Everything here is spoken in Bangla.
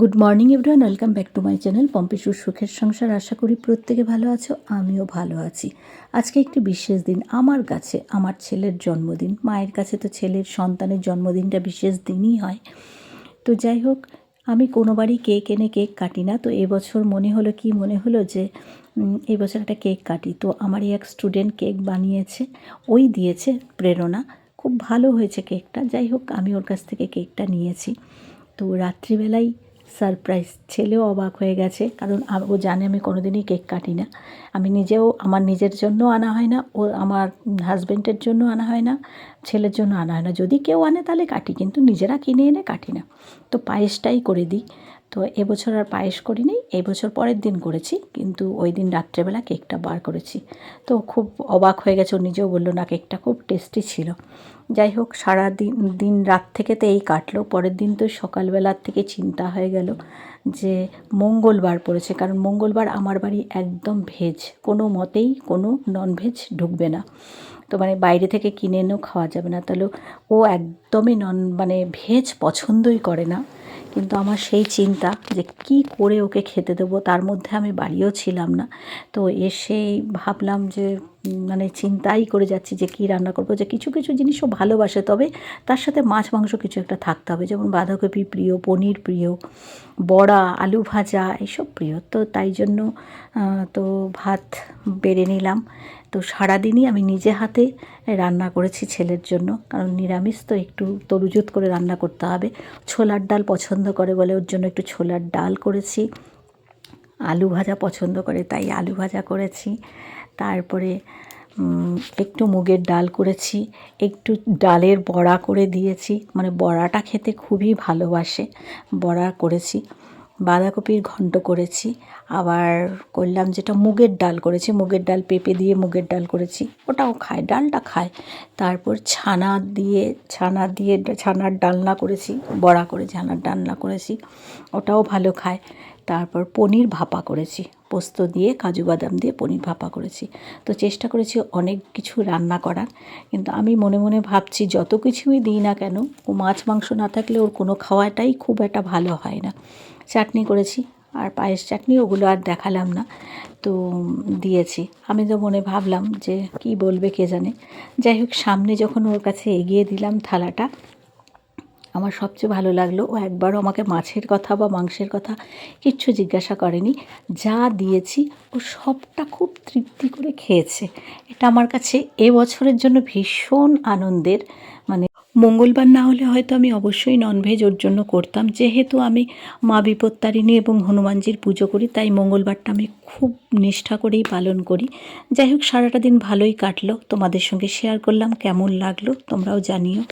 Good morning everyone welcome back to my channel পম্পিসুর সুখের সংসার। আশা করি প্রত্যেকে ভালো আছো, আমিও ভালো আছি। আজকে একটি বিশেষ দিন আমার কাছে, আমার ছেলের জন্মদিন। মায়ের কাছে তো ছেলের সন্তানের জন্মদিনটা বিশেষ দিনই হয়। তো যাই হোক, আমি কোনোবারই কেক এনে কেক কাটি না। তো এবছর মনে হলো কি? মনে হলো যে এই বছর একটা কেক কাটি। তো আমারই এক স্টুডেন্ট কেক বানিয়েছে, ওই দিয়েছে প্রেরণা। খুব ভালো হয়েছে কেকটা। যাই হোক, আমি ওর কাছ থেকে কেকটা নিয়েছি। তো রাত্রিবেলায় সারপ্রাইজ। ছেলেও অবাক হয়ে গেছে, কারণ ও জানে আমি কোনোদিনই কেক কাটি না। আমি নিজেও আমার নিজের জন্য আনা হয় না, ও আমার হাজব্যান্ডের জন্য আনা হয় না, ছেলের জন্য আনা হয় না। যদি কেউ আনে তাহলে কাটি, কিন্তু নিজেরা কিনে এনে কাটি না। তো পায়েসটাই করে দিই। তো এবছর আর পায়েস করিনি এই বছর পরের দিন করেছি, কিন্তু ওই দিন রাত্রেবেলা কেকটা বার করেছি। তো খুব অবাক হয়ে গেছে, ও নিজেও বলল, না, কেকটা খুব টেস্টি ছিল। যাই হোক, সারা দিন দিন রাত থেকে তো এই কাটলো, পরের দিন তো সকালবেলার থেকে চিন্তা হয়ে গেল যে মঙ্গলবার পড়েছে, কারণ মঙ্গলবার আমার বাড়ি একদম ভেজ, কোনো মতেই কোনো ননভেজ ঢুকবে না। তো মানে বাইরে থেকে কিনে এনেও খাওয়া যাবে না, তাহলে ও একদমই নন মানে ভেজ পছন্দই করে না। কিন্তু আমার সেই চিন্তা যে কি করে ওকে খেতে দেবো? তার মধ্যে আমি বাড়িও ছিলাম না। তো এসেই ভাবলাম যে মানে চিন্তাই করে যাচ্ছি যে কী রান্না করব, যে কিছু কিছু জিনিসও ভালোবাসে, তবে তার সাথে মাছ, মাংস কিছু একটা থাকতে হবে। যেমন বাঁধাকপি প্রিয়, পনির প্রিয়, বড়া, আলু ভাজা, এসব প্রিয়। তো তাই জন্য তো ভাত বেড়ে নিলাম। তো সারাদিনই আমি নিজে হাতে রান্না করেছি ছেলের জন্য। কারণ নিরামিষ তো একটু তরুজুত করে রান্না করতে হবে। ছোলার ডাল পছন্দ করে বলে ওর জন্য একটু ছোলার ডাল করেছি। আলু ভাজা পছন্দ করে, তাই আলু ভাজা করেছি। তারপরে একটু মুগের ডাল করেছি, একটু ডালের বড়া করে দিয়েছি। মানে বড়াটা খেতে খুবই ভালোবাসে, বড়া করেছি। বাঁধাকপির ঘন্ট করেছি, আবার করলাম যেটা মুগের ডাল করেছি, মুগের ডাল পেঁপে দিয়ে মুগের ডাল করেছি, ওটাও খায়, ডালটা খায়। তারপর ছানা দিয়ে ছানা দিয়ে ছানার ডালনা করেছি, বড়া করে ছানার ডালনা করেছি, ওটাও ভালো খায়। তারপর পনির ভাপা করেছি, পোস্ত দিয়ে, কাজু বাদাম দিয়ে পনির ভাপা করেছি। তো চেষ্টা করেছি অনেক কিছু রান্না করার, কিন্তু আমি মনে মনে ভাবছি যত কিছুই দিই না কেন ও মাছ মাংস না থাকলে ওর কোনো খাওয়াটাই খুব একটা ভালো হয় না। চাটনি করেছি। আর পায়েস চাটনি ওগুলো আর দেখালাম না। তো দিয়েছি। আমি তো মনে ভাবলাম যে কি বলবে কে জানে। যাই হোক, সামনে যখন ওর কাছে এগিয়ে দিলাম থালাটা, আমার সবচেয়ে ভালো লাগল, ও একবারও আমাকে মাছের কথা বা মাংসের কথা কিচ্ছু জিজ্ঞাসা করেনি। যা দিয়েছি, ও সবটা খুব তৃপ্তি করে খেয়েছে। এটা আমার কাছে এ বছরের জন্য ভীষণ আনন্দের। মানে মঙ্গলবার না হলে হয়তো আমি অবশ্যই ননভেজ ওর জন্য করতাম। যেহেতু আমি মা বিপত্তারিণী এবং হনুমানজির পুজো করি, তাই মঙ্গলবারটা আমি খুব নিষ্ঠা করেই পালন করি। যাই হোক, সারাটা দিন ভালোই কাটলো। তোমাদের সঙ্গে শেয়ার করলাম, কেমন লাগল তোমরাও জানিও।